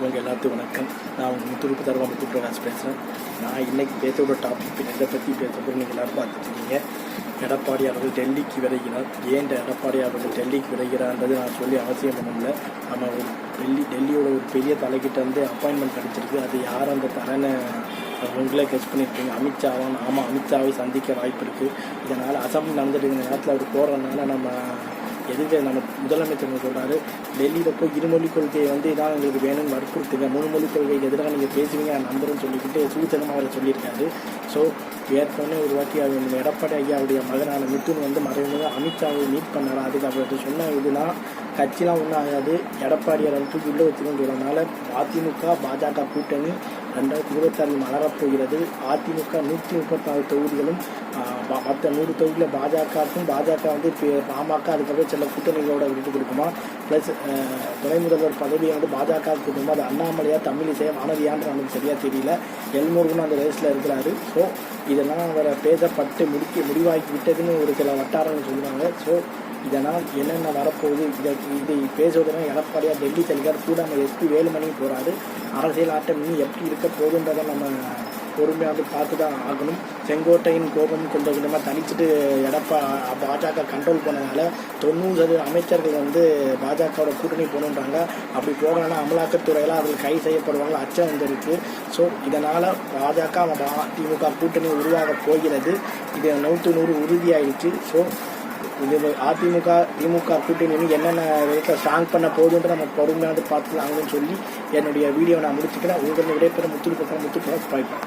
உங்கள் எல்லாத்துக்கும் வணக்கம். நான் உங்கள் முத்துருப்பு தருவா முத்து பிரகாஷ் பேசுகிறேன் நான் இன்றைக்கி பேசோட டாபிக் எதை பற்றி பேச நீங்கள் எல்லோரும் பார்த்துருக்கீங்க எடப்பாடி அவர்கள் டெல்லிக்கு விரைகிறார். ஏன் எடப்பாடி அவர்கள் டெல்லிக்கு விரைகிறான்றது நான் சொல்லி அவசியம் பண்ணல நம்ம ஒரு டெல்லி டெல்லியோட ஒரு பெரிய தலைக்கிட்ட வந்து அப்பாயின்மெண்ட் கிடச்சிருக்கு. அது யார் அந்த தலைன்னு உங்களே கெஸ் பண்ணியிருக்கீங்க அமித்ஷாவான் ஆமாம் அமித்ஷாவை சந்திக்க வாய்ப்பு இருக்குது இதனால் அசம்பிளி நடந்துட்டு இருந்த நேரத்தில் அவர் போகிறதுனால நம்ம எதுக்கு நம்ம முதலமைச்சர் சொல்கிறாரு டெல்லியில் போய் இருமொழி கொள்கையை வந்து இதான் எங்களுக்கு வேணும்னு வற்புறுத்துங்க. மூணு மொழி கொள்கைக்கு எதிராக நீங்கள் பேசுவீங்க நான் நம்புறேன்னு சொல்லிக்கிட்டு சூச்சனமாக அவர் சொல்லியிருக்காரு. ஸோ ஏற்கனவே ஒரு வாட்டி அவர் எடப்பாடி ஐயாவுடைய மகனான மிதுன் வந்து மறைமுக அமித்ஷாவை மீட் பண்ணார். அதுக்கு அவர்கிட்ட சொன்ன இதுனா கட்சிலாம் ஒன்றும் ஆகாது. எடப்பாடியார் வந்து தூக்கி உள்ளே வச்சுக்கணுன்றதுனால அதிமுக பாஜக கூட்டணி ரெண்டாயிரத்தி இருபத்தாறு மலரப்போகிறது. அதிமுக நூற்றி முப்பத்தாறு தொகுதிகளும் மற்ற நூறு தொகுதியில் பாஜகவுக்கும் பாஜக வந்து இப்போ பாமக அதுக்கப்புறம் சில கூட்டணிகளோட விட்டு கொடுக்குமா? ப்ளஸ் துணை முதல்வர் பதவியை வந்து பாஜக கொடுக்குமா? அது அண்ணாமலையா தமிழிசையா வானதியான்னு நமக்கு சரியாக தெரியல. எல்முருகன் அந்த ரேஸில் இருக்கிறாரு. ஸோ இதெல்லாம் அவரை பேசப்பட்டு முடிக்க முடிவாக்கி விட்டதுன்னு ஒரு சில வட்டாரங்கள் சொல்கிறாங்க ஸோ இதனால் என்னென்ன வரப்போகுது? இதை இதை பேசுவதனால் எடப்பாடியார் டெல்லி செல்கிறார். கூட நம்ம எஸ்பி வேலுமணி போகிறாரு அரசியல் ஆட்டம் இன்னும் எப்படி இருக்க போகுன்றதை நம்ம பொறுமையாக வந்து பார்த்து தான் ஆகணும். செங்கோட்டையின் கோபம் கொஞ்சம் கொஞ்சமாக தனிச்சுட்டு எடப்பா பாஜக கண்ட்ரோல் பண்ணனால தொண்ணூறு சதவீத அமைச்சர்கள் வந்து பாஜகவோட கூட்டணி போகணுன்றாங்க. அப்படி போகலன்னா அமலாக்கத்துறையில் அவர்கள் கை செய்யப்படுவாங்க. அச்சம் வந்துருக்கு. ஸோ இதனால் பாஜக திமுக கூட்டணி உருவாக போகிறது. இது நூற்று நூறு உறுதியாயிடுச்சு. ஸோ இது அதிமுக திமுக கூட்டணி என்னென்ன விதத்தை ஸ்ட்ராங் பண்ண போகுதுன்ற நம்ம பொறுமையாக பார்த்துக்கலாங்கன்னு சொல்லி என்னுடைய வீடியோ நான் முடிச்சுக்கிறேன். உங்களுக்கு விடைபெற முத்துக்கு பக்கம் முத்துக்கு பாய்ப்பேன்